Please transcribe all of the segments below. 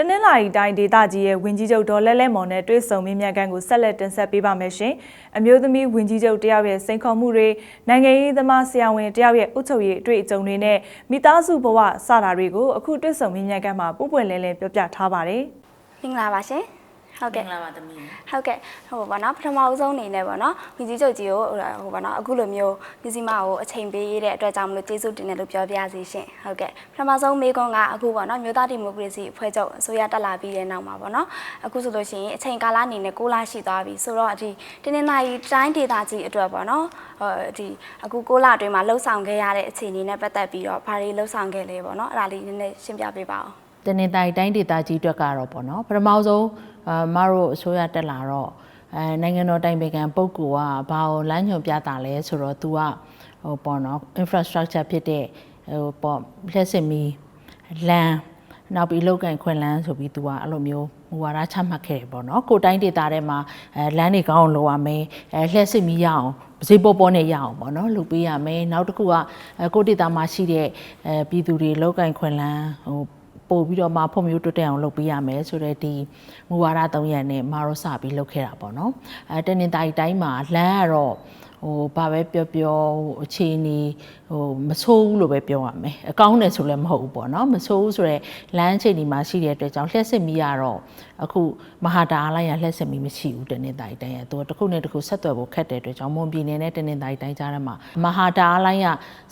တနင်္လာရီတိုင်းဒေသကြီးရဲ့ဝင်ကြီးချုပ်ဒေါ်လဲလဲမော်နဲ့တွဲဆုံမြင့်မြတ်ခန့်ကိုဆက်လက်တင်ဆက်ပေးပါမယ်ရှင်။အမျိုးသမီးဝင်ကြီးချုပ်တယောက်ရဲ့စိန်ခေါ်မှုတွေနိုင်ငံရေးသမားဆရာဝန်တယောက်ရဲ့အုပ်ချုပ်ရေးအတွေ့အကြုံတွေနဲ့မိသားစုဘဝစတာတွေကိုအခုတွဲဆုံမြင့်မြတ်ခန့်မှာပုံပွင့်လင်းလင်းပြောပြထားပါတယ်။မင်္ဂလာပါရှင် ဟုတ်ကဲ့မင်္ဂလာပါသမီးဟုတ်ကဲ့ဟိုပါနော်ပထမဦးဆုံးအနေနဲ့ပေါ့နော်မိကြီးချုပ်ကြီးကိုဟိုဟိုပါနော်အခုလိုမျိုးမြစီမကိုအချိန်ပေးရတဲ့အတွက်ကြောင့်မလို့ကျေးဇူးတင်တယ်လို့ပြောပြရစီရှင်ဟုတ်ကဲ့ပထမဆုံးမေးခွန်းကအခုပေါ့နော်မြို့သားဒီမိုကရေစီအဖွဲ့ချုပ်အစိုးရတက်လာပြီးတဲ့နောက်မှာပေါ့နော်အခုဆိုလို့ရှိရင်အချိန်ကာလအနေနဲ့6လရှိသွားပြီဆိုတော့ဒီတင်းနေနိုင်တိုင်းဒေသကြီးအတွက်ပေါ့နော်ဟိုဒီအခု6လအတွင်းမှာလှုပ်ဆောင်ခဲ့ရတဲ့အခြေအနေနဲ့ပတ်သက်ပြီးတော့ဘာတွေလှုပ်ဆောင်ခဲ့လဲပေါ့နော်အဲ့ဒါလေးနည်းနည်းရှင်းပြပေးပါဦး တနေတိုင်တိုင်းဒေသကြီးအတွက်ကတော့ပေါ့နော်ပထမဆုံးအာမတို့အစိုးရတက်လာတော့အဲနိုင်ငံတော်တိုင်ပင်ခံပုဂ္ဂိုလ်ကဘာကိုလမ်းညွှန်ပြတာလဲဆိုတော့ तू ကဟိုပေါ့နော် infrastructure ဖြစ်တဲ့ဟိုပေါ့လက်စင်မီလမ်းနောက်ပြီးလောက်ကန်ခွင်လန်းဆိုပြီး तू ကအဲ့လိုမျိုးမူဝါဒချမှတ်ခဲ့တယ်ပေါ့နော်ကိုတိုင်းဒေသထဲမှာအဲလမ်းတွေကောင်းအောင်လုပ်ရမယ်အဲလှည့်စစ်မီရအောင်ဈေးပေါ်ပေါ်နဲ့ရအောင်ပေါ့နော်လုပ်ပေးရမယ်နောက်တစ်ခုကအဲကိုဒေသမှာရှိတဲ့အဲပြည်သူတွေလောက်ကန်ခွင်လန်းဟို ပို့ပြီးတော့မှဖွံ့ဖြိုးတိုးတက်အောင်လုပ်ပေးရမယ်ဆိုတဲ့ဒီမူဝါဒ၃ရပ်နဲ့မအားစပြီးလုပ်ခဲ့တာပေါ့နော်အဲတနင်္သာရီတိုင်းမှာလမ်းကတော့ ဟိုဘာပဲပြောပြောဟိုအခြေအနေဟိုမဆိုးဘူးလို့ပဲပြောရမယ်အကောင်းတယ်ဆိုလည်းမဟုတ်ဘူးပေါ့နော်မဆိုးဘူးဆိုတော့လမ်းအခြေအနေမှာရှိတဲ့အတွက်ကြောင့်လှည့်စစ်မီကတော့အခုမဟာတာအားလိုက်ရလှည့်စစ်မီမရှိဘူးတနင်္သာရီတိုင်းရဲ့သူကတစ်ခုနဲ့တစ်ခုဆက်သွယ်ဖို့ခက်တဲ့အတွက်ကြောင့်မွန်ပြည်နယ်နဲ့တနင်္သာရီတိုင်းကြားထဲမှာမဟာတာအားလိုက်ရ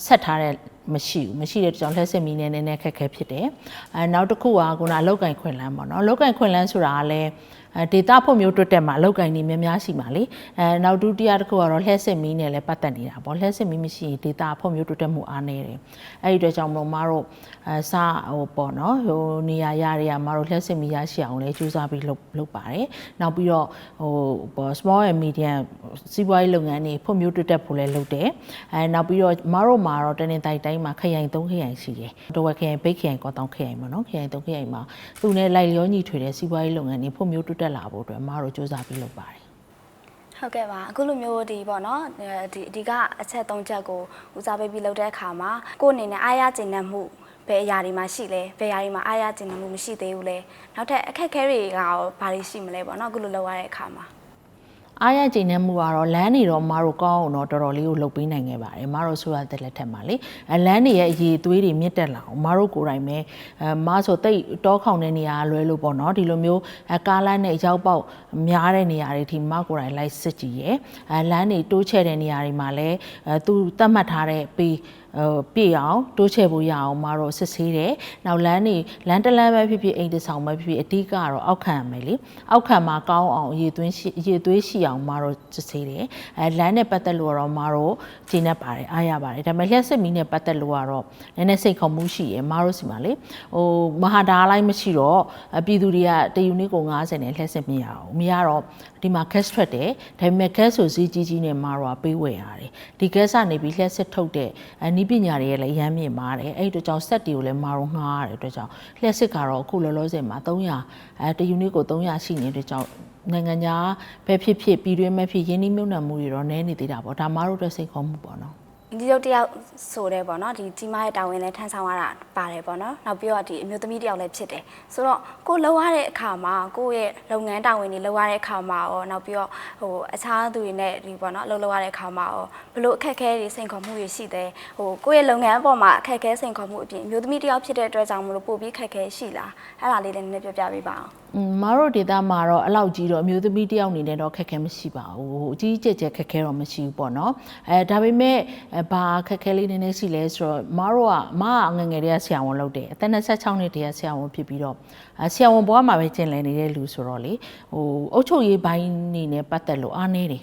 ဆက်ထားတဲ့မရှိဘူးမရှိတဲ့ကြောင့်လက်စစ်မီနဲ့နည်းနည်းခက်ခဲဖြစ်တယ်အဲနောက်တစ်ခုကခုနအလောက်ကင်ခွင်လန်းပေါ့နော်အလောက်ကင်ခွင်လန်းဆိုတာကလည်းအဲ ဒေတာဖို့မျိုးတွတ်တက်မှာအလောက်ကင်နေများများရှိမှာလေအဲနောက်ဒုတိယတစ်ခုကတော့လက်စစ်မီနဲ့လည်းပတ်သက်နေတာပေါ့လက်စစ်မီမရှိရင်ဒေတာဖို့မျိုးတွတ်တက်မှုအားနေတယ်အဲ့ဒီအတွက်ကြောင့်မလို့မတို့အဲစဟိုပေါ့နော်ဟိုနေရာရတွေကမတို့လက်စစ်မီရရှိအောင်လဲကြိုးစားပြီးလုပ်လုပ်ပါတယ်နောက်ပြီးတော့ဟိုပေါ့ small and medium စီးပွားရေးလုပ်ငန်းတွေဖို့မျိုးတွတ်တက်ဖို့လဲလုပ်တယ်အဲနောက်ပြီးတော့မတို့မှာတော့တနေ့တိုင်းတိုင်းမှာခရိုင်၃ခရိုင်ရှိတယ်တဝက်ခရိုင်ပိတ်ခရိုင်ကောတောင်ခရိုင်ပေါ့နော်ခရိုင်၃ခရိုင်မှာသူနဲ့လိုက်လျောညီထွေတဲ့စီးပွားရေးလုပ်ငန်းတွေဖို့မျိုးတွတ်တက်လာဖို့အတွက်မတို့စူးစမ်းပြီးလုပ်ပါတယ်ဟုတ်ကဲ့ပါအခုလိုမျိုးဒီပေါ့နော်အဲဒီအဓိကအချက်၃ချက်ကိုဦးစားပေးပြီးလုပ်တဲ့အခါမှာကိုယ့်အနေနဲ့အားရကျဉ်နှံ့မှုဘယ်အရာတွေမှာရှိလဲဘယ်အရာတွေမှာအားရကျဉ်နှံ့မှုမရှိသေးဘူးလဲနောက်ထပ်အခက်အခဲတွေကရောဘာတွေရှိမလဲပေါ့နော်အခုလိုလုပ်ရတဲ့အခါမှာ အားရကျိန်တဲ့မှုကတော့လမ်းနေတော့မတို့ကောင်းအောင်တော့တော်တော်လေးကိုလှုပ်ပေးနိုင်ခဲ့ပါတယ်မတို့ဆိုရတဲ့လက်ထက်မှာလေအလမ်းတွေရဲ့အရေးသွေးတွေမြင့်တက်လာအောင်မတို့ကိုယ်တိုင်ပဲအဲမဆိုတိတ်တောခေါင်တဲ့နေရာလွဲလို့ပေါ့နော်ဒီလိုမျိုးအကားလမ်းနဲ့ရောက်ပေါက်များတဲ့နေရာတွေဒီမကိုယ်တိုင်လိုက်စစ်ကြည့်ရဲအဲလမ်းတွေတိုးချဲ့တဲ့နေရာတွေမှာလည်းအဲသူသတ်မှတ်ထားတဲ့ပေး ဟိုပြည့်အောင်တိုးချဲ့ဖို့ရအောင်မတော့စစ်ဆေးတယ်။နောက်လမ်းနေလမ်းတလမ်းပဲဖြစ်ဖြစ်အိမ်တဆောင်ပဲဖြစ်ဖြစ်အဓိကကတော့အောက်ခံရမယ်လေ။အောက်ခံမှာကောင်းအောင်အရေးသွင်းရှိအရေးသွေးရှိအောင်မတော့စစ်ဆေးတယ်။အဲလမ်းနဲ့ပတ်သက်လို့တော့မတော့ဂျင်းနဲ့ပါတယ်အားရပါတယ်။ဒါပေမဲ့လျှက်စစ်မီနဲ့ပတ်သက်လို့ကတော့နည်းနည်းစိတ်ခုံမှုရှိရယ်မတော့စီမှာလေ။ဟိုမဟာဒါလိုက်မရှိတော့ပြည်သူတွေကတယူနစ်ကို90နဲ့လျှက်စစ်မရအောင်။မရတော့ဒီမှာ gas ထွက်တယ်။ဒါပေမဲ့ gas ဆိုဈေးကြီးကြီးနဲ့မတော့ပေးဝယ်ရတယ်။ဒီ gas ကနေပြီးလျှက်စစ်ထုတ်တဲ့အနီးပညာတွေရဲ့လည်းအရမ်းမြင့်မာတယ်အဲ့ဒီအတွက်ကြောင့်စက်တွေကိုလည်းမာတော့ငှားရတဲ့အတွက်ကြောင့်လျှက်စစ်ကတော့အခုလောလောဆယ်မှာ300အဲတယူနစ်ကို300ရှိနေတဲ့အတွက်ကြောင့်နိုင်ငံခြားပဲဖြစ်ဖြစ်ပြည်တွင်းပဲဖြစ်ရင်းနှီးမြှုပ်နှံမှုတွေတော့နည်းနေသေးတာပေါ့ဒါမှတို့အတွက်စိတ်ခေါ်မှုပေါ့နော် ဒီရုပ်တယောက်ဆိုတဲ့ပေါ့နော်ဒီကြီးမားတဲ့တာဝန်လည်းထမ်းဆောင်ရတာပါတယ်ပေါ့နော်နောက်ပြီးတော့ဒီအမျိုးသမီးတယောက်လည်းဖြစ်တယ်ဆိုတော့ကိုလှုပ်ရတဲ့အခါမှာကိုယ့်ရဲ့လုပ်ငန်းတာဝန်တွေလှုပ်ရတဲ့အခါမှာရောနောက်ပြီးတော့ဟိုအခြားသူတွေနဲ့ဒီပေါ့နော်အလုပ်လုပ်ရတဲ့အခါမှာရောဘလို့အခက်အခဲတွေစိန်ခေါ်မှုတွေရှိတယ်ဟိုကိုယ့်ရဲ့လုပ်ငန်းအပေါ်မှာအခက်အခဲစိန်ခေါ်မှုအပြင်အမျိုးသမီးတယောက်ဖြစ်တဲ့အတွက်ကြောင့်မလို့ပို့ပြီးခက်ခဲရှိလားအဲ့ဒါလေးလည်းနည်းနည်းပြောပြပေးပါအောင်อืมမတို့ဒေတာမှာတော့အလောက်ကြီးတော့အမျိုးသမီးတယောက်အနေနဲ့တော့ခက်ခဲမရှိပါဘူးဟိုအကြီးအကျယ်ကျယ်ခက်ခဲတော့မရှိဘူးပေါ့နော်အဲဒါပေမဲ့အဲဘာခက်ခဲလေးနည်းနည်းရှိလဲဆိုတော့မတို့ကမကငယ်ငယ်တည်းကဆရာဝန်လုပ်တယ်အသက်26နှစ်တည်းကဆရာဝန်ဖြစ်ပြီးတော့အဲဆရာဝန်ဘဝမှာပဲကျင်လည်နေတဲ့လူဆိုတော့လေဟိုအုတ်ချုပ်ရေးဘိုင်းနေနဲ့ပတ်သက်လို့အားနေတယ်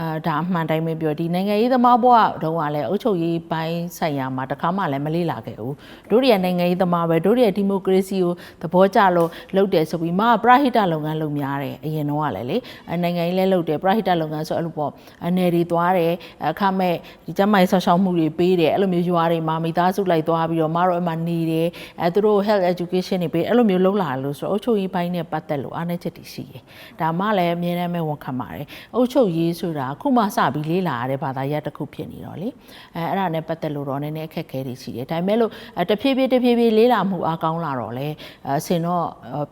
အာဒါအမှန်တိုင်းပဲပြောဒီနိုင်ငံရေးသမားဘဝတုန်းကလည်းအုပ်ချုပ်ရေးပိုင်းဆိုင်ရာမှာတခါမှလည်းမလေ့လာခဲ့ဘူးတို့တွေကနိုင်ငံရေးသမားပဲတို့တွေကဒီမိုကရေစီကိုသဘောကျလို့လုပ်တယ်ဆိုပြီးမပရဟိတလုပ်ငန်းလုပ်များတယ်အရင်တော့ကလည်းလေအဲနိုင်ငံရေးလည်းလုပ်တယ်ပရဟိတလုပ်ငန်းဆိုအဲ့လိုပေါ့အနေတွေသွားတယ်အခမဲ့ဒီကျန်းမာရေးဆောက်ရှောက်မှုတွေပေးတယ်အဲ့လိုမျိုးရွာတွေမှာမိသားစုလိုက်သွားပြီးတော့မတို့အမှနေတယ်အဲသူတို့ health education တွေပေးအဲ့လိုမျိုးလုပ်လာလို့ဆိုတော့အုပ်ချုပ်ရေးပိုင်းနဲ့ပတ်သက်လို့အားနည်းချက်တွေရှိတယ်ဒါမှလည်းအများနဲ့ပဲဝန်ခံပါတယ်အုပ်ချုပ်ရေးဆိုတာခုမှစပြီးလေးလာရတဲ့ဘာသာရပ်တစ်ခုဖြစ်နေတော့လေအဲအဲ့ဒါနဲ့ပတ်သက်လို့တော့နည်းနည်းအခက်အခဲတွေရှိတယ်ဒါပေမဲ့လို့အဲတဖြည်းဖြည်းတဖြည်းဖြည်းလေးလာမှုအားကောင်းလာတော့လေအစင်တော့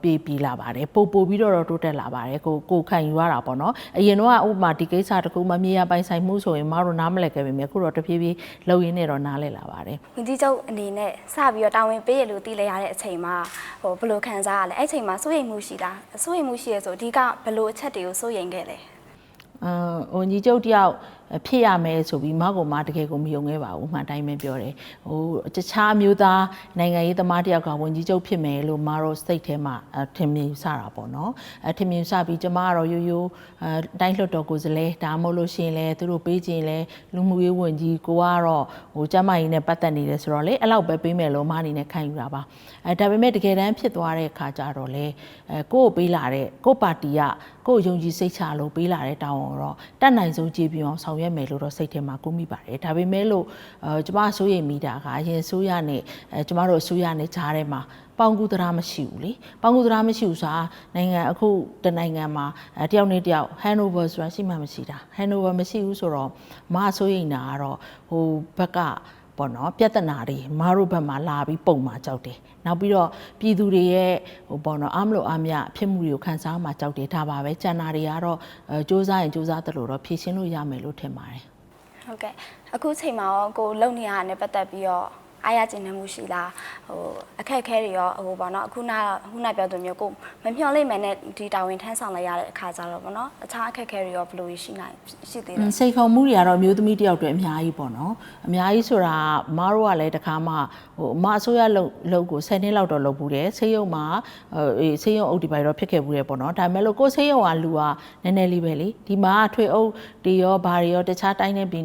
ပြေးပြီးလာပါတယ်ပို့ပို့ပြီးတော့တော့တိုးတက်လာပါတယ်ကိုကိုခံယူရတာပေါ့နော်အရင်တော့ဥပမာဒီကိစ္စတစ်ခုမှမြေယာပိုင်ဆိုင်မှုဆိုရင်မတို့နားမလည်ခဲ့ပေမဲ့ခုတော့တဖြည်းဖြည်းလှုပ်ရင်းနဲ့တော့နားလည်လာပါတယ်ဝင်ကြီးချုပ်အနေနဲ့စပြီးတော့တာဝန်ပေးရလို့တည်လဲရတဲ့အချိန်မှာဟိုဘယ်လိုခံစားရလဲအဲ့အချိန်မှာစိုးရိမ်မှုရှိလားစိုးရိမ်မှုရှိရဆိုအဓိကဘယ်လိုအချက်တွေကိုစိုးရိမ်ခဲ့လဲ အာဟိုညီကျုပ်တယောက်ဖြစ်ရမယ်ဆိုပြီးမကောမတကယ်ကိုမယုံခဲ့ပါဘူးမှန်တိုင်းပဲပြောတယ်ဟိုတခြားမျိုးသားနိုင်ငံရေးသမားတယောက်ကဝန်ကြီးချုပ်ဖြစ်မယ်လို့မတို့စိတ်ထဲမှာအထင်မြင်စတာပေါ့နော်အထင်မြင်စပြီးကျမကတော့ရိုးရိုးအတိုင်းလွှတ်တော်ကိုယ်စားလှယ်ဒါမှမဟုတ်လို့ရှိရင်လည်းသူတို့ပေးခြင်းလဲလူမှုရေးဝန်ကြီးကိုကတော့ဟိုကျမကြီးနဲ့ပတ်သက်နေတယ်ဆိုတော့လေအဲ့လောက်ပဲပေးမယ်လို့မအနေနဲ့ခံယူတာပါအဲဒါပေမဲ့တကယ်တမ်းဖြစ်သွားတဲ့အခါကျတော့လေအဲကိုယ့်ကိုပေးလာတဲ့ကိုယ့်ပါတီကကိုယ့်ယုံကြည်စိတ်ချလို့ပေးလာတဲ့တောင်းအောင်တော့တတ်နိုင်ဆုံးကြည်ပြအောင်ဆောင်ရွက်မယ်လို့တော့စိတ်ထဲမှာကိုမိပါတယ်ဒါပေမဲ့လို့အဲကျမဆိုရိမ်မိတာကအရင်ဆိုရနဲ့အဲကျမတို့ဆိုရနဲ့ကြားထဲမှာပေါင်ကူတရားမရှိဘူးလေပေါင်ကူတရားမရှိဘူးဆိုတာနိုင်ငံအခုတနိုင်ငံမှာအဲတယောက်နဲ့တယောက် handover ဆိုတာရှိမှမရှိတာ handover မရှိဘူးဆိုတော့မဆိုရိမ်တာကတော့ဟိုဘက်က ပေါ့နော်ပြဿနာတွေမတို့ဘက်မှာလာပြီးပုံမှာကြောက်တယ်နောက်ပြီးတော့ပြည်သူတွေရဲ့ဟိုပေါ့နော်အမလို့အမရဖြစ်မှုတွေကိုခံစားမှာကြောက်တယ်ဒါပါပဲကျန်တာတွေကတော့အဲစူးစမ်းရင်စူးစမ်းသလိုတော့ဖြေရှင်းလို့ရမယ်လို့ထင်ပါတယ်ဟုတ်ကဲ့အခုချိန်မှာရောကိုလုံနေရတာနဲ့ပတ်သက်ပြီးတော့ အားရကျင်နေမှုရှိလားဟိုအခက်အခဲတွေရောဟိုပေါ့နော်အခုနခုနပြောသူမျိုးကိုမမျှော်လိမ့်မယ်နဲ့ဒီတာဝန်ထမ်းဆောင်လိုက်ရတဲ့အခါကျတော့ပေါ့နော်အခြားအခက်အခဲတွေရောဘယ်လိုရှိနိုင်ရှိသေးလဲစိတ်ခေါ်မှုတွေကတော့အမျိုးသမီးတယောက်တည်းအများကြီးပေါ့နော်အများကြီးဆိုတာမအားတို့ကလည်းတခါမှဟိုအမအစိုးရလုံလုံကို10နှစ်လောက်တော့လုပ်ဘူးတယ်ဆေးရုံမှာအေးဆေးရုံအုပ်ဒီပိုင်တော့ဖြစ်ခဲ့ဘူးတယ်ပေါ့နော်ဒါပေမဲ့လို့ကိုယ်ဆေးရုံကလူကနည်းနည်းလေးပဲလေဒီမှာထွေအုပ်တွေရောဘာတွေရောတခြားတိုင်းနဲ့ဟို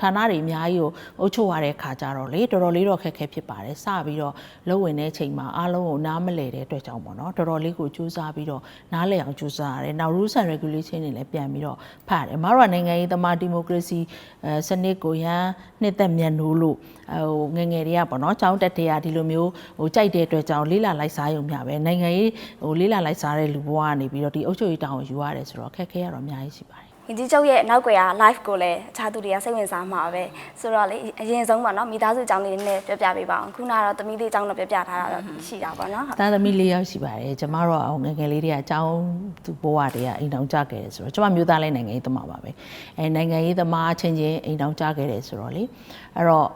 ဌာနတွေအများကြီးကိုအုပ်ချုပ်ရတဲ့ခါကြတော့လေတော်တော်လေးတော့ခက်ခဲဖြစ်ပါတယ်စပြီးတော့လုံဝင်တဲ့အချိန်မှာအားလုံးကိုနားမလဲတဲ့အတွက်ကြောင့်ပေါ့နော်တော်တော်လေးကိုစူးစမ်းပြီးတော့နားလည်အောင်စူးစမ်းရတယ်နောက် rules and regulation တွေလည်းပြန်ပြီးတော့ဖတ်ရတယ်မတို့ကနိုင်ငံရေးသမားဒီမိုကရေစီအဲစနစ်ကိုရန်နှစ်သက်မြန်နိုးလို့ဟိုငယ်ငယ်တွေကပေါ့နော်ចောင်းတက်တဲ့ကဒီလိုမျိုးဟိုကြိုက်တဲ့အတွက်ကြောင့်လေးလာလိုက်စားရုံမျှပဲနိုင်ငံရေးဟိုလေးလာလိုက်စားတဲ့လူဘဝကနေပြီးတော့ဒီအုပ်ချုပ်ရေးတောင်းကိုယူရတယ်ဆိုတော့ခက်ခဲရတော့အများကြီးရှိပါတယ် ဝင်ကြီးချုပ်ရဲ့နောက်ကွယ်က live ကိုလည်းအခြားသူတွေကစိတ်ဝင်စားမှာပဲဆိုတော့လေအရင်ဆုံးပေါ့နော်မိသားစုအကြောင်းလေးနဲ့ပြောပြပေးပါအောင်ခုနကတော့သမီးလေးအကြောင်းတော့ပြောပြထားတာတော့ရှိတာပေါ့နော်သားသမီးလေးယောက်ရှိပါတယ်ကျမတို့အောင်ငယ်ငယ်လေးတွေကအကြောင်းသူဘဝတွေကအိမ်တောင်ကြခဲ့တယ်ဆိုတော့ကျမမျိုးသားလေးနိုင်ငံရေးသမားပါပဲအဲနိုင်ငံရေးသမားချင်းချင်းအိမ်တောင်ကြခဲ့တယ်ဆိုတော့လေအဲ့တော့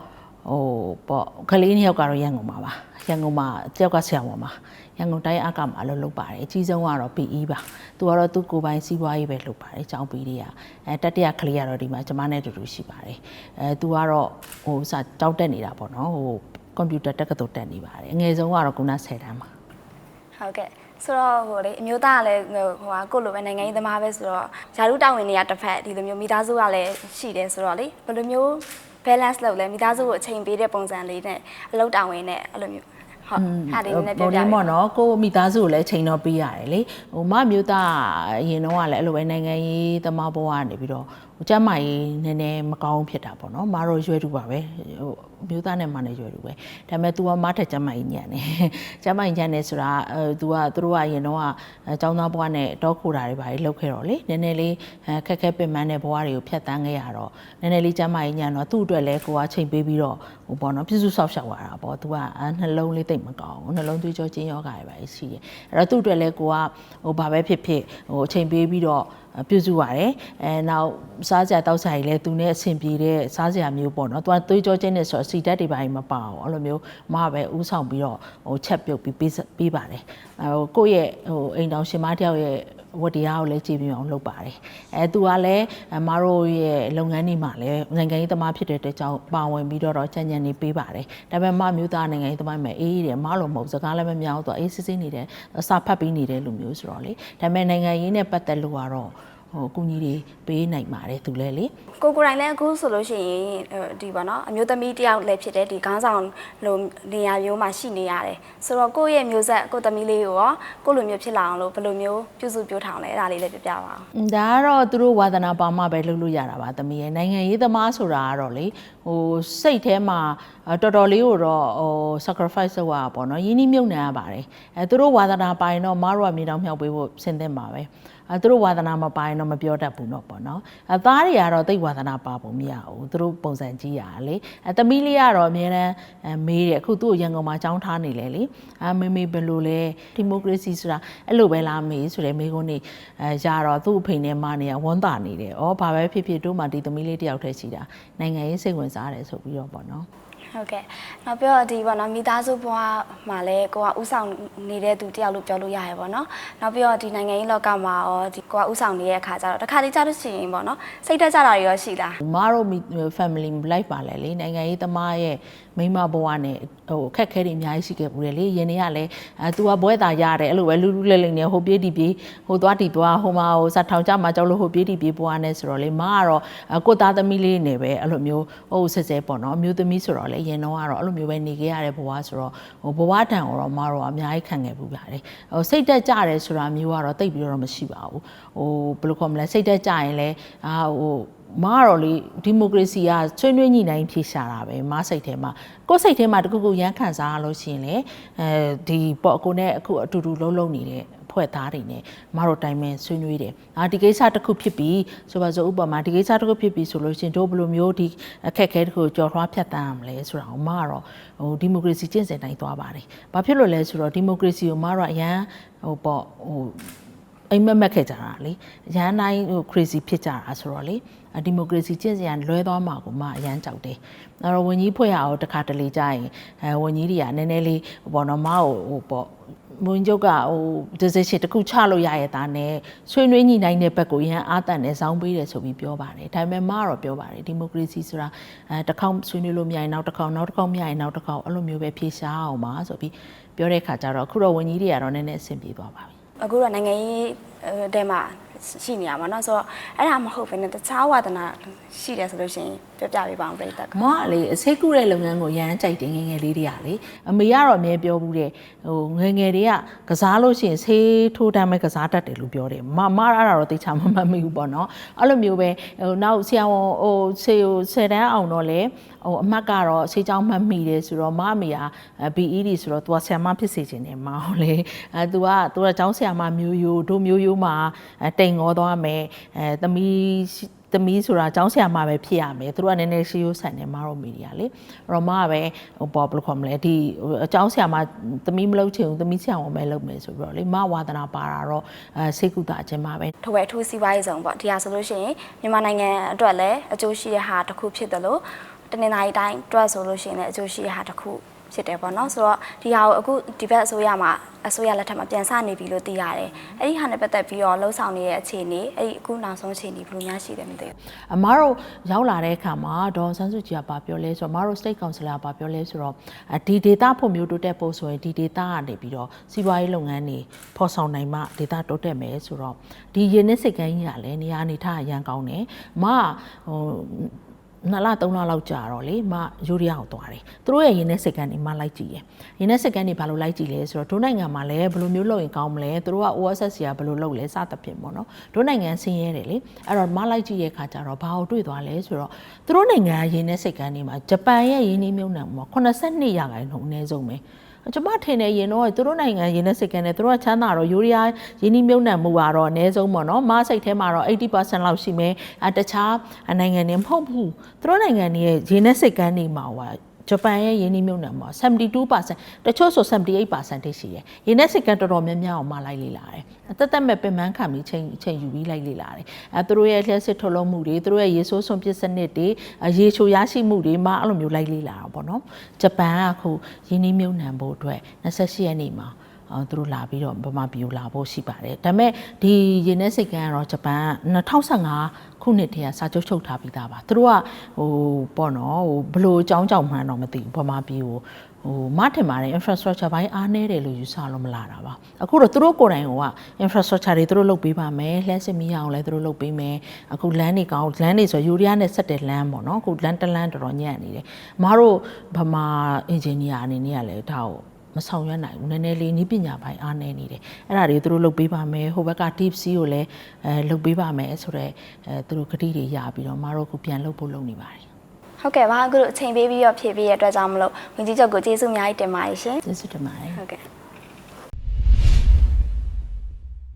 ဟိုပေါ့ကလေးနှစ်ယောက်ကတော့ရန်ကုန်မှာပါရန်ကုန်မှာတယောက်ကဆရာဝန်ပါ ရန်ကုန်တိုင်းအကမှာလို့လုပ်ပါတယ်အကြီးဆုံးကတော့ PE ပါသူကတော့သူကိုယ်ပိုင်စီးပွားရေးပဲလုပ်ပါတယ်အကြောင်းပြီးတွေကအဲတတိယကလေးကတော့ဒီမှာကျမနဲ့အတူတူရှိပါတယ်အဲသူကတော့ဟိုစတောက်တက်နေတာပေါ့နော်ဟိုကွန်ပျူတာတက္ကသိုလ်တက်နေပါတယ်အငယ်ဆုံးကတော့ကုနာ10တန်းပါဟုတ်ကဲ့ဆိုတော့ဟိုလေအမျိုးသားကလည်းဟိုဟာကိုယ့်လိုပဲနိုင်ငံရေးသမားပဲဆိုတော့ယာရုတာဝန်တွေကတစ်ဖက်ဒီလိုမျိုးမိသားစုကလည်းရှိတယ်ဆိုတော့လေဘယ်လိုမျိုး balance လုပ်လဲမိသားစုကိုအချိန်ပေးတဲ့ပုံစံလေးနဲ့အလုပ်တာဝန်နဲ့အဲ့လိုမျိုး ဟုတ်ဟာဒီနည်းနည်းပြောပြ ပုံ ပေး လေး ပါ ပေါ့နော်ကိုမိသားစုကိုလည်းချိန်တော့ပေးရတယ်လေဟိုမမျိုးသားအရင်တော့ကလည်းအဲ့လိုပဲနိုင်ငံရေးသမားဘဝကနေပြီးတော့ဟိုကျမကြီးနည်းနည်းမကောင်းဖြစ်တာပေါ့နော်မတော့ရွယ်တူပါပဲဟိုမျိုးသားနဲ့မနဲ့ရွယ်တူပဲဒါပေမဲ့ तू ကမထက်ကျမကြီးညံ့တယ်ကျမကြီးညံ့တယ်ဆိုတာအဲ तू ကသူတို့ကအရင်တော့ကအចောင်းသားဘဝနဲ့တောခိုတာတွေပါလေလောက်ခဲ့တော့လေနည်းနည်းလေးအခက်ခဲပင်ပန်းတဲ့ဘဝတွေကိုဖျက်တမ်းခဲ့ရတော့နည်းနည်းလေးကျမကြီးညံ့တော့သူ့အတွက်လည်းကိုကချိန်ပေးပြီးတော့ ဟိုပေါ့နော်ပြည့်စုံဆောက်ရှောက်ရတာပေါ့ तू ကနှလုံးလေးတိတ်မကောင်းဘူးနှလုံးသွေးကြောချင်းယောဂါတွေပါရှိတယ်အဲ့တော့သူ့အတွက်လည်းကိုကဟိုဘာပဲဖြစ်ဖြစ်ဟိုအချိန်ပေးပြီးတော့ပြုစုရတယ်အဲနောက်စားစရာတောက်စရာတွေလည်းသူနဲ့အဆင်ပြေတဲ့စားစရာမျိုးပေါ့နော်သူကသွေးကြောချင်းနဲ့ဆိုတော့စီတက်တွေပါမပါဘူးအဲ့လိုမျိုးမပဲဥဆောင်ပြီးတော့ဟိုချက်ပြုတ်ပြီးပေးပေးပါတယ်ဟိုကိုယ့်ရဲ့ဟိုအိမ်တောင်ရှင်မတယောက်ရဲ့ ဝတ္တရားကိုလည်းကြည်ပြအောင်လုပ်ပါတယ်အဲသူကလည်းမတို့ရဲ့လုပ်ငန်းတွေမှာလည်းနိုင်ငံရေးသမားဖြစ်တဲ့အတွက်ကြောင့်ပါဝင်ပြီးတော့တော့ကြံ့ကြံ့နေပေးပါတယ်ဒါပေမဲ့မမျိုးသားနိုင်ငံရေးသမားမှာအေးအေးတယ်မလို့မဟုတ်စကားလည်းမများဘူးသူအေးစစ်စစ်နေတယ်စာဖတ်ပြီးနေတဲ့လူမျိုးဆိုတော့လေဒါပေမဲ့နိုင်ငံရေးနဲ့ပတ်သက်လို့ကတော့ ဟိုအကူကြီးတွေပေးနိုင်ပါတယ်သူလည်းလေကိုကိုယ်တိုင်လည်းအခုဆိုလို့ရှိရင်ဒီပေါ့နော်အမျိုးသမီးတယောက်လည်းဖြစ်တဲ့ဒီခေါင်းဆောင်လိုနေရာမျိုးမှာရှိနေရတယ်ဆိုတော့ကိုယ့်ရဲ့မျိုးဆက်ကိုသမီးလေးကိုရောကိုလိုမျိုးဖြစ်လာအောင်လို့ဘယ်လိုမျိုးပြုစုပြောထောင်လဲအဲ့ဒါလေးလည်းပြပြပါအောင်ဒါကတော့သူတို့ဝါသနာပါမှပဲလုပ်လို့ရတာပါသမီးရဲ့နိုင်ငံရေးသမားဆိုတာကတော့လေဟိုစိတ်ထဲမှာတော်တော်လေးကိုတော့ဟို sacrifice လုပ်ရပါပေါ့နော်ယင်းနှိမ့်မြုပ်နှံရပါတယ်အဲသူတို့ဝါသနာပိုင်တော့မတို့ကမြေတောင်မြောက်ပေးဖို့ဆင်သင့်ပါပဲအဲ သူတို့ဝါသနာမပါရင်တော့မပြောတတ်ဘူးတော့ပေါ့နော်အဲသားတွေကတော့တိတ်ဝါသနာပါပုံမရဘူးသူတို့ပုံစံကြည့်ရတာလေအဲသမီးလေးကတော့အများတန်းအဲမေးတယ်အခုသူ့ကိုရန်ကုန်မှာကြောင်းထားနေလေလေအဲမေမေဘယ်လိုလဲဒီမိုကရေစီဆိုတာအဲ့လိုပဲလားမေးဆိုတယ်မေကုန်းနေအဲရတော့သူ့အဖေနဲ့မနေရဝန်းတာနေတယ်ဩဘာပဲဖြစ်ဖြစ်တို့မှဒီသမီးလေးတယောက်တည်းရှိတာနိုင်ငံရေးစိတ်ဝင်စားတယ်ဆိုပြီးတော့ပေါ့နော် ဟုတ်ကဲ့နောက်ပြီးတော့ဒီပေါ့နော်မိသားစုဘဝမှာလည်းကိုကဥဆောင်နေတဲ့သူတယောက်လို့ပြောလို့ရရပေါ့နော်နောက်ပြီးတော့ဒီနိုင်ငံရေးလောကမှာရောဒီကိုကဥဆောင်နေတဲ့အခါကျတော့တစ်ခါတည်းကြားလို့ရှိရင်ပေါ့နော်စိတ်တက်ကြတာတွေရောရှိလားမတို့ family life ပါလဲလေနိုင်ငံရေးသမားရဲ့ မိန်းမဘဝနဲ့ဟိုအခက်ခဲတွေအများကြီးရှိခဲ့ဘူးလေလေယင်းနေ့ကလည်းအဲ तू ကဘွဲတာရတယ်အဲ့လိုပဲလူလူလဲလိမ့်နေဟိုပြေးတီပြေးဟိုသွားတီပွားဟိုမှာဟိုစထောင်ကြမှာကြောက်လို့ဟိုပြေးတီပြေးပွားနေဆိုတော့လေမကတော့အဲကိုသားသမီးလေးနေပဲအဲ့လိုမျိုးဟိုဆက်ဆက်ပေါ့နော်အမျိုးသမီးဆိုတော့လေရင်တော့ကတော့အဲ့လိုမျိုးပဲနေခဲ့ရတဲ့ဘဝဆိုတော့ဟိုဘဝတန်တော့မတော့အများကြီးခံခဲ့ဘူးဗျာလေဟိုစိတ်တက်ကြတယ်ဆိုတာမျိုးကတော့တိတ်ပြီးတော့မရှိပါဘူးဟိုဘယ်လိုခေါ်မလဲစိတ်တက်ကြရင်လည်းအာဟို မကတော့လေဒီမိုကရေစီကဆွေးနွေးညှိနှိုင်းဖြေရှာတာပဲမစိတ်ထဲမှာကိုယ်စိတ်ထဲမှာတခုခုရမ်းခံစားရလို့ရှိရင်လေအဲဒီပေါ့ကိုနဲ့အခုအတူတူလုံးလုံးနေတဲ့ဖွဲ့သားတွေနဲ့မတို့တိုင်ပင်ဆွေးနွေးတယ်။အာဒီကိစ္စတစ်ခုဖြစ်ပြီးဆိုပါစို့ဥပမာဒီကိစ္စတစ်ခုဖြစ်ပြီးဆိုလို့ရှိရင်တို့ဘယ်လိုမျိုးဒီအခက်အခဲတစ်ခုကိုကြော်လွှားဖြတ်တန်းရမလဲဆိုတာကိုမကတော့ဟိုဒီမိုကရေစီကျင့်စဉ်တိုင်းသွားပါတယ်။ဘာဖြစ်လို့လဲဆိုတော့ဒီမိုကရေစီကိုမတို့အရန်ဟိုပေါ့ဟိုအိမ်မက်မက်ခဲ့ကြတာလေရန်တိုင်းဟို crazy ဖြစ်ကြတာဆိုတော့လေ ဒီမိုကရေစီကျင့်စဉ်ကလွဲသွားမှာကိုမှအရန်ကြောက်တယ်။အဲ့တော့ဝန်ကြီးဖွဲ့ရအောင်တခါတလေကြာရင်အဲဝန်ကြီးတွေကနည်းနည်းလေးဟိုပေါ့နော်မကိုဟိုပေါ့မွန်ကျုပ်ကဟို decision တစ်ခုချလို့ရရဲ့သားနဲ့ဆွေးနွေးညှိနှိုင်းတဲ့ဘက်ကိုရန်အားတန်နဲ့ဇောင်းပေးတယ်ဆိုပြီးပြောပါတယ်ဒါပေမဲ့မကတော့ပြောပါတယ်ဒီမိုကရေစီဆိုတာအဲတစ်ခေါက်ဆွေးနွေးလို့မရရင်နောက်တစ်ခေါက်နောက်တစ်ခေါက်မရရင်နောက်တစ်ခေါက်အဲ့လိုမျိုးပဲဖြေရှားအောင်ပါဆိုပြီးပြောတဲ့ခါကျတော့အခုတော့ဝန်ကြီးတွေကတော့နည်းနည်းအဆင်ပြေသွားပါပြီအခုတော့နိုင်ငံရေးအဲတဲမှာ ရှိနေရမှာเนาะဆိုတော့အဲ့ဒါမဟုတ်ဘဲနဲ့တခြားဝါသနာရှိတယ်ဆိုလို့ရှိရင် ပြောပြပေးပါအောင်ပြိတ္တက မကလေအစိတ်ကူတဲ့လုပ်ငန်းကိုရမ်းကြိုက်တယ်ငယ်ငယ်လေးတွေကလေအမေကတော့အမြဲပြောဘူးတဲ့ဟိုငယ်ငယ်တွေကကစားလို့ရှိရင်ဆေးထိုးတမ်းမဲ့ကစားတတ်တယ်လို့ပြောတယ်မမအဲ့ဒါတော့တေချာမမှတ်မိဘူးပေါ့နော်အဲ့လိုမျိုးပဲဟိုနောက်ဆရာဝန်ဟိုဆေးဟိုဆယ်တန်းအောင်တော့လေဟိုအမှတ်ကတော့ဆေးချောင်းမှတ်မိတယ်ဆိုတော့မအမေက BED ဆိုတော့ तू ကဆရာမဖြစ်စေခြင်းတယ်မအောင်လေအဲ तू က तू ကကျောင်းဆရာမမျိုးရိုးတို့မျိုးရိုးမှာတိမ်ငေါသွားမယ်အဲသမီး သမီးဆိုတာကျောင်းဆရာမပဲဖြစ်ရမယ်သူတို့ကနည်းနည်းရှိရိုးဆန်တယ်မတော်မီဒီယာလေအဲ့တော့မကပဲဟိုပေါ်ဘယ်လိုခေါ်မလဲဒီအကျောင်းဆရာမသမီးမလုပ်ချင်ဘူးသမီးဆရာဝန်ပဲလုပ်မယ်ဆိုပြီးတော့လေမဝါသနာပါတာတော့အဲစိတ်ကူတာအချင်းပါပဲထိုပဲအထူးစီးပွားရေးဆောင်ပေါ့ဒီဟာဆိုလို့ရှိရင်မြန်မာနိုင်ငံအတွက်လည်းအကျိုးရှိတဲ့ဟာတစ်ခုဖြစ်တယ်လို့တနင်္လာရီတိုင်းတွက်ဆိုလို့ရှိရင်လည်းအကျိုးရှိတဲ့ဟာတစ်ခု ဖြစ်တယ်ပေါ့နော်ဆိုတော့ဒီဟာကိုအခုဒီဘက်အစိုးရမှာအစိုးရလက်ထက်မှာပြန်ဆနေပြီလို့သိရတယ်အဲ့ဒီဟာနဲ့ပတ်သက်ပြီးတော့လှုပ်ဆောင်နေတဲ့အခြေအနေအဲ့ဒီအခုနောက်ဆုံးအခြေအနေဘယ်လိုများရှိတယ်မသိဘူးအမားတို့ရောက်လာတဲ့အခါမှာဒေါ်ဆန်းစုကြည်ကဘာပြောလဲဆိုတော့အမားတို့ state councilor ကဘာပြောလဲဆိုတော့အဒီ data ဖို့မျိုးတိုးတက်ဖို့ဆိုရင်ဒီ data ကနေပြီးတော့စီးပွားရေးလုပ်ငန်းတွေဖော်ဆောင်နိုင်မှ data တိုးတက်မယ်ဆိုတော့ဒီရင်းနှစိတ်ကန်းကြီးကလည်းနေရာအနေထားအရန်ကောင်းတယ်အမကဟို နှစ်လသုံးလလောက်ကြာတော့လေမယူရီးယားကိုသွားတယ်သူတို့ရဲ့ရင်းနှစိတ်ကန်းတွေမလိုက်ကြည့်ရယ်ရင်းနှစိတ်ကန်းတွေဘာလို့လိုက်ကြည့်လဲဆိုတော့ဒိုနိုင်ငံမှာလည်းဘယ်လိုမျိုးလုပ်ရင်ကောင်းမလဲသူတို့က OSS ကဘယ်လိုလုပ်လဲစသဖြင့်ပေါ့နော်ဒိုနိုင်ငံဆင်းရဲတယ်လေအဲ့တော့မလိုက်ကြည့်ရဲ့ခါကျတော့ဘာကိုတွေ့သွားလဲဆိုတော့သူတို့နိုင်ငံရဲ့ရင်းနှစိတ်ကန်းတွေမှာဂျပန်ရဲ့ရင်းနှီးမြှုပ်နှံမှုက82ရာခိုင်နှုန်းအနည်းဆုံးပဲ ကျွန်မထင်တယ်ရင်တော့သူတို့နိုင်ငံရင်းနှစိတ်ကနေသူတို့ကချမ်းသာတော့ယူရီးယားရင်းနှီးမြှုပ်နှံမှုကတော့အနည်းဆုံးပေါ့နော်မစိတ်ထဲမှာတော့80%လောက်ရှိမယ်အတခြားနိုင်ငံတွေမဟုတ်ဘူးသူတို့နိုင်ငံတွေရဲ့ရင်းနှစိတ်ကနေမှာဟို ဂျပန်ရဲ့ယင်းနှိမ့်မြုပ်နှံမှာ72%တချို့ဆို78%တိရှိတယ်။ယင်းနဲ့စကန်တော်တော်များများအောင်မလိုက်လေလာတယ်။အသက်သက်မဲ့ပင်ပန်းခံပြီးချိန်ချိန်ယူပြီးလိုက်လေလာတယ်။အဲသူတို့ရဲ့လျှက်စစ်ထုတ်လုပ်မှုတွေသူတို့ရဲ့ရေဆိုးစွန်ပစ္စနစ်တွေရေချိုရရှိမှုတွေမှအဲ့လိုမျိုးလိုက်လေလာတာပေါ့နော်။ဂျပန်ကအခုယင်းနှိမ့်မြုပ်နှံဖို့အတွက်28ရက်နေ့မှာအော် သူတို့လာပြီးတော့ဗမာပြည်ကိုလာဖို့ရှိပါတယ်ဒါပေမဲ့ဒီရေနက်စိတ်ကန်းကတော့ဂျပန်2015ခုနှစ်တည်းကစာချုပ်ချုပ်ထားပြီးသားပါသူတို့ကဟိုပေါ့နော်ဟိုဘလို့အကြောင်းကြောင့်မှန်းတော့မသိဘူးဗမာပြည်ကိုဟိုမထင်ပါတယ် infrastructure ဘိုင်းအားနည်းတယ်လို့ယူဆလို့မလာတာပါအခုတော့သူတို့ကိုယ်တိုင်က infrastructure တွေသူတို့လုပ်ပေးပါမယ်လှမ်းစစ်မီးအောင်လည်းသူတို့လုပ်ပေးမယ်အခုလမ်းတွေကောင်းလမ်းတွေဆိုယူရီးယားနဲ့ဆက်တဲ့လမ်းပေါ့နော်အခုလမ်းတစ်လမ်းတော်တော်ညံ့နေတယ်မတို့ဗမာ engineer အနေနဲ့ကလည်းဒါကို မဆောင်ရွက်နိုင်ဘူးနည်းနည်းလေးနီးပညာပိုင်းအားနည်းနေတယ်အဲ့ဒါတွေသူတို့လုပ်ပေးပါမယ်ဟိုဘက်က deep sea ကိုလည်းအဲလုပ်ပေးပါမယ်ဆိုတော့အဲသူတို့ဂတိတွေရပြီးတော့မတို့ကပြန်လုပ်ဖို့လုပ်နေပါတယ်ဟုတ်ကဲ့ပါအခုလိုအချိန်ပေးပြီးတော့ဖြည့်ပေးရတဲ့အတွက်ကြောင့်မလို့ဝင်ကြီးချုပ်ကိုကျေးဇူးအများကြီးတင်ပါတယ်ရှင်ကျေးဇူးတင်ပါတယ်ဟုတ်ကဲ့